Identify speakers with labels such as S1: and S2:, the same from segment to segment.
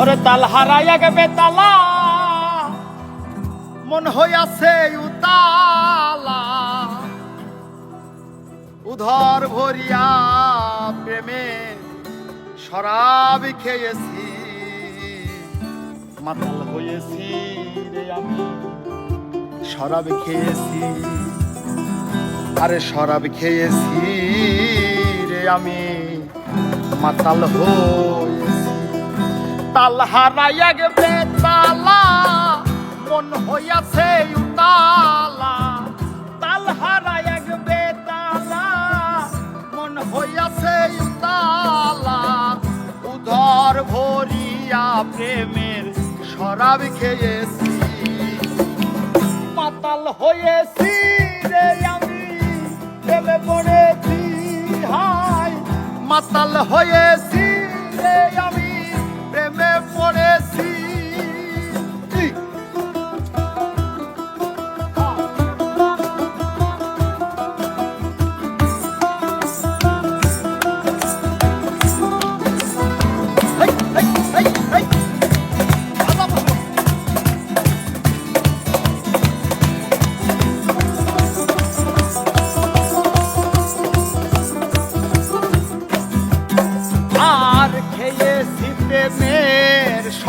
S1: ওরে তাল হারাইয়া গেবে তালা। মন হইয়াছে উতালা। উধর ভরিয়া প্রেমে শরাব খেয়েছি। মাতাল হয়েছি রে আমি, শরাব খেয়েছি। আরে শরাব খেয়েছি রে আমি, মাতাল হয়েছি তাল হারাইয়া গেবে তালা মন হইয়াছে উতালা। তাল হারাইয়া গেবে তালা মন হইয়াছে উতালা। উধর ভরিয়া প্রেমের শরাব খেয়েছি। মাতাল হয়েছি রে আমি, প্রেমে পড়েছি হাই মাতাল হয়েছি রে আমি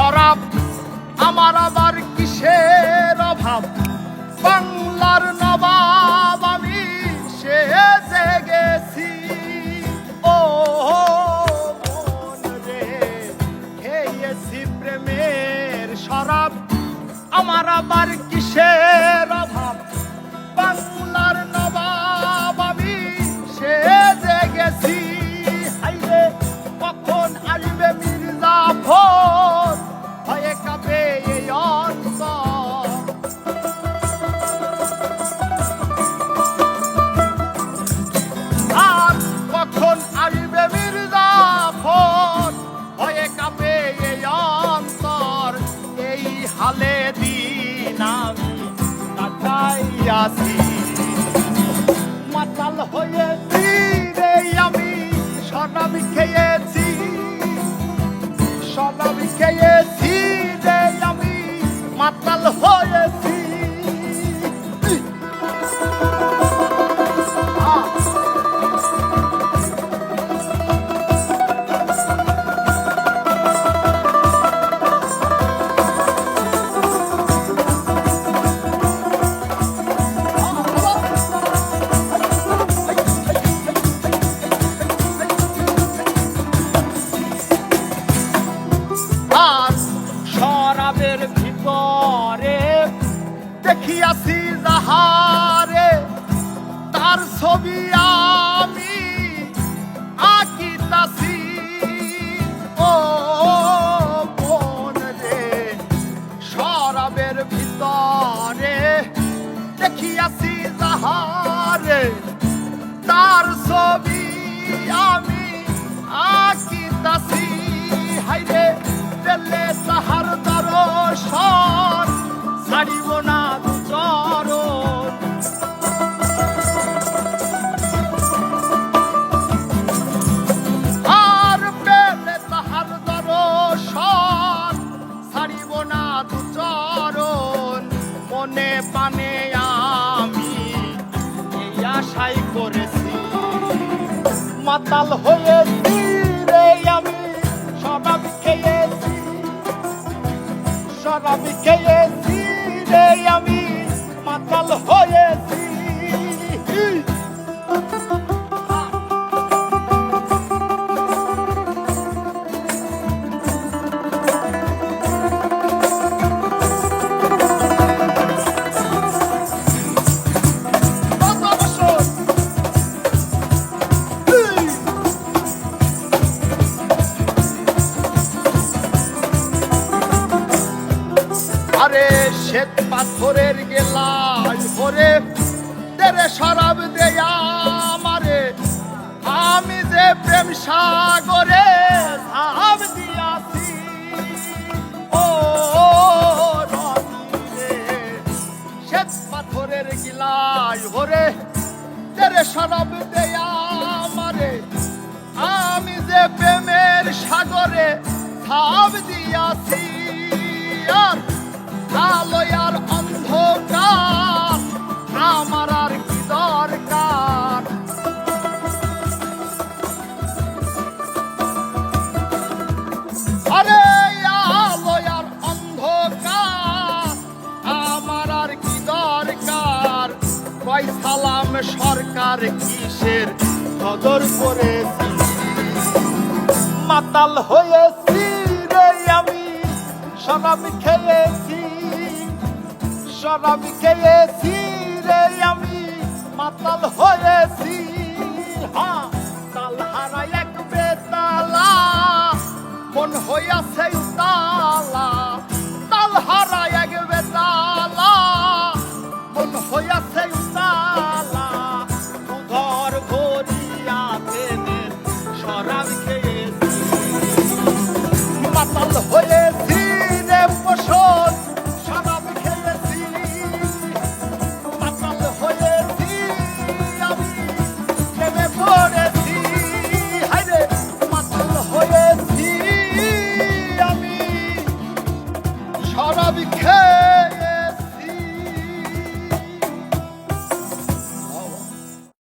S1: শরাব আমার আবার কিসের অভাব? বাংলার নবাব আমি সে গেছি। ও খেয়েছি প্রেমের শরাব, আমার আবার কিসের অভাব? কাটাইয়াছি মাতাল আর শরাবের ভিতরে দেখিয়াছি যাহারে, তার ছবি আমি আঁকিতাছি। ও মন রে, শরাবের ভিতরে দেখিয়াছি যাহারে, তার ছবি আমি আঁকিতাছি। পেলে তাহার দর্শন, ছাড়িব না চরণ। আর পেলে তাহার দর্শন, ছাড়িব না চরণ। মনে পানে আমি এই আশাই করেছি, মাতাল হয়েছি। শরাব শ্বেত পাথরের গেলায় ভরে, তেরে শরাব দেয়া আমারে। আমি যে প্রেম সাগরে ঝাঁপ দিয়াছি, ও শ্বেত পাথরের গিলায় ভরে, তেরে শরাব দেয়া আমারে। আমি যে প্রেমের সাগরে ছাপ দিয়াছি অন্ধকার, আমার আর কি দরকার? আরে আলোয় আর অন্ধকার, আমার আর কি দরকার? কয় সালাম সরকার কিসের? কদর করেছি। মাতাল হয়েছি শরাব খেয়েছি শরাব খেয়েছি রে আমি, মাতাল হয়েছি। হ্যাঁ তাল হারা এক বেতালা, মন হইয়াছে তাল